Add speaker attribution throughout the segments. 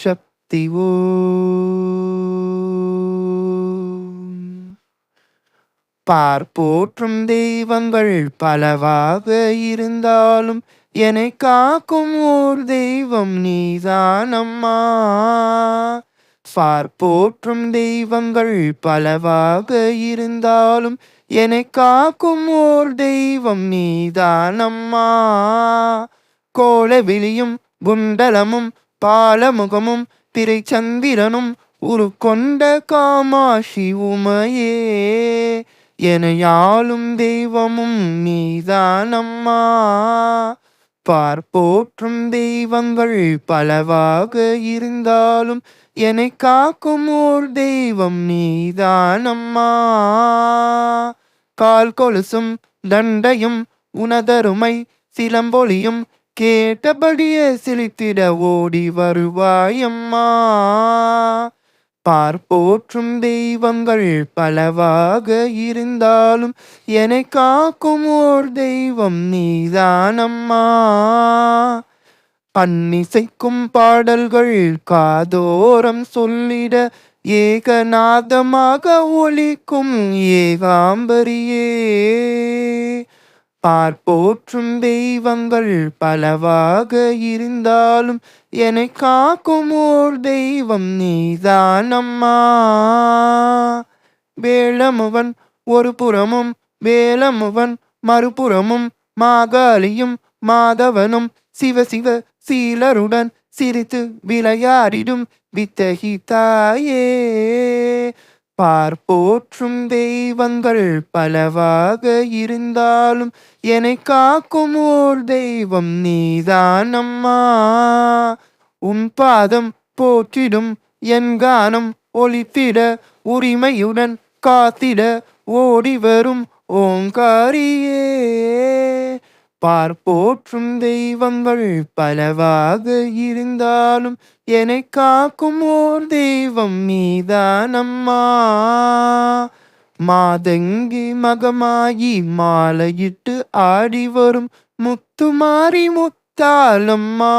Speaker 1: சக்தி ஓம் பார்ப்போற்றும் தெய்வங்கள் பலவாக இருந்தாலும் என்னை காக்கும் ஓர் தெய்வம் நீதானம்மா பார்ப்போற்றும் தெய்வங்கள் பலவாக இருந்தாலும் என்னை காக்கும் ஓர் தெய்வம் நீதானம்மா கோலவிழியும் குண்டலமும் பாலமுகமும் பிறை சந்திரனும் உரு கொண்ட காமாட்சி உமையே. எனையாளும் தெய்வமும் நீதானம்மா பார்ப்போற்றும் தெய்வங்கள் பலவாக இருந்தாலும் என்னை காக்கும் ஓர் தெய்வம் நீதானம்மா கால் கொலுசும் தண்டையும் உனதருமை சிலம்பொலியும் கேட்டபடியே சிலித்திட ஓடி வருவாயம்மா பார்ப்போற்றும் தெய்வங்கள் பலவாக இருந்தாலும் என்னை காக்கும் ஓர் தெய்வம் நீதானம்மா பன்னிசைக்கும் பாடல்கள் காதோரம் சொல்லிட ஏகநாதமாக ஒலிக்கும் ஏகாம்பரியே. பார்ப்போற்றும் தெய்வங்கள் பலவாக இருந்தாலும் என்னை காக்கும் ஓர் தெய்வம் நீதானம்மா வேளமுவன் ஒரு புறமும் வேளமுவன் மறுபுறமும் மாகாளியும் மாதவனும் சிவ சிவ சீலருடன் சிரித்து விளையாடிடும் வித்தகி தாயே. பார்ப்போற்றும் தெய்வங்கள் பலவாக இருந்தாலும் என்னை காக்கும் ஓர் தெய்வம் நீதான் அம்மா. உன் பாதம் போற்றிடும் என் கானம் ஒலித்திட உரிமையுடன் காத்திட ஓடி வரும் ஓங்காரியே. பார் போற்றும் தெய்வங்கள் பலவாக இருந்தாலும் என்னை காக்கும் ஓர் தெய்வம் மீதானம்மா மாதங்கி மகமாயி மாலையிட்டு ஆடி வரும் முத்து மாறி முத்தாலம்மா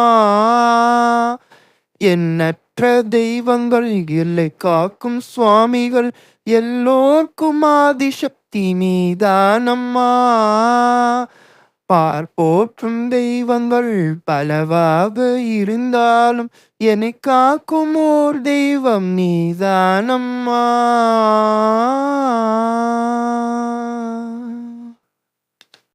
Speaker 1: எண்ணற்ற தெய்வங்கள் எல்லை காக்கும் சுவாமிகள் எல்லோர்க்கும் ஆதிசக்தி மீதானம்மா பார்ப்போற்றும் தெய்வங்கள் பலவாக இருந்தாலும் என்னை காக்கும் ஓர் தெய்வம் நீதானம்மா.